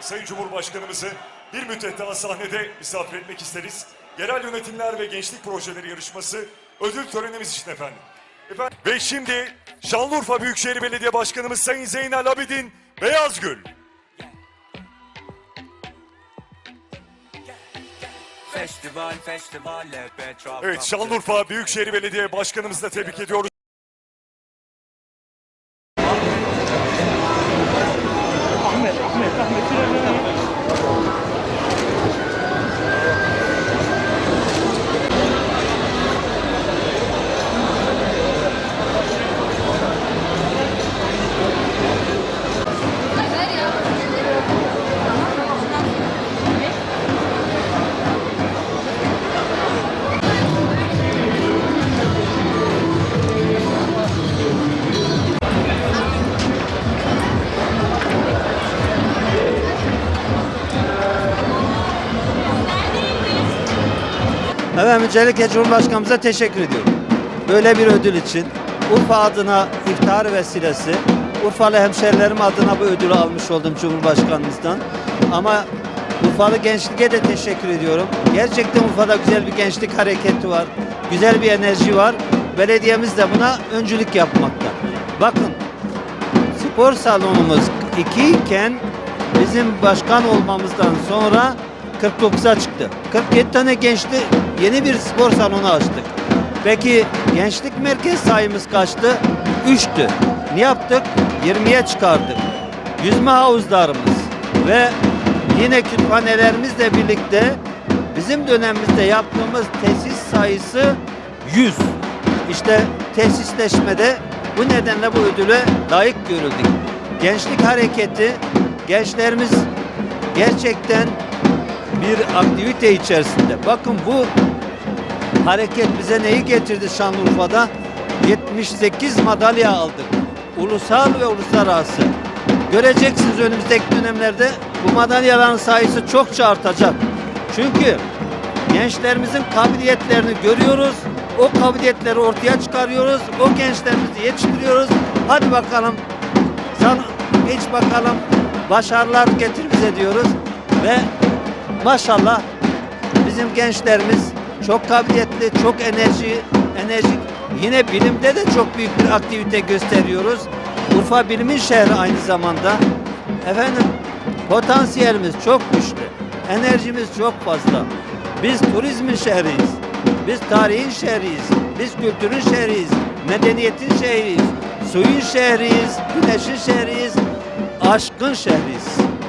Sayın Cumhurbaşkanımızı bir müddet daha sahnede misafir etmek isteriz. Yerel yönetimler ve gençlik projeleri yarışması ödül törenimiz için efendim. efendim. Ve şimdi Şanlıurfa Büyükşehir Belediye Başkanımız Sayın Zeynel Abidin Beyazgül. Festival, festival hep etrafta. Evet Şanlıurfa Büyükşehir Belediye Başkanımızı da tebrik ediyoruz. Evet öncelikle Cumhurbaşkanımıza teşekkür ediyorum. Böyle bir ödül için Urfa adına iftar vesilesi, Urfalı hemşerilerim adına bu ödülü almış oldum Cumhurbaşkanımızdan. Ama Urfalı gençliğe de teşekkür ediyorum. Gerçekten Urfa'da güzel bir gençlik hareketi var. Güzel bir enerji var. Belediyemiz de buna öncülük yapmakta. Bakın spor salonumuz 2 iken bizim başkan olmamızdan sonra 49'a çıktı. 47 tane gençli yeni bir spor salonu açtık. Peki gençlik merkez sayımız kaçtı? 3'tü. Ne yaptık? 20'ye çıkardık. Yüzme havuzlarımız ve yine kütüphanelerimizle birlikte bizim dönemimizde yaptığımız tesis sayısı 100. İşte tesisleşmede bu nedenle bu ödüle layık görüldük. Gençlik hareketi, gençlerimiz gerçekten bir aktivite içerisinde. Bakın bu hareket bize neyi getirdi Şanlıurfa'da? 78 madalya aldık. Ulusal ve uluslararası. Göreceksiniz önümüzdeki dönemlerde bu madalyaların sayısı çokça artacak. Çünkü gençlerimizin kabiliyetlerini görüyoruz. O kabiliyetleri ortaya çıkarıyoruz. O gençlerimizi yetiştiriyoruz. Hadi bakalım sen geç bakalım başarılar getir bize diyoruz ve maşallah bizim gençlerimiz çok kabiliyetli, çok enerji, enerjik. Yine bilimde de çok büyük bir aktivite gösteriyoruz. Urfa bilimin şehri aynı zamanda. Efendim potansiyelimiz çok güçlü. Enerjimiz çok fazla. Biz turizmin şehriyiz. Biz tarihin şehriyiz. Biz kültürün şehriyiz. Medeniyetin şehriyiz. Suyun şehriyiz. Güneşin şehriyiz. Aşkın şehriyiz.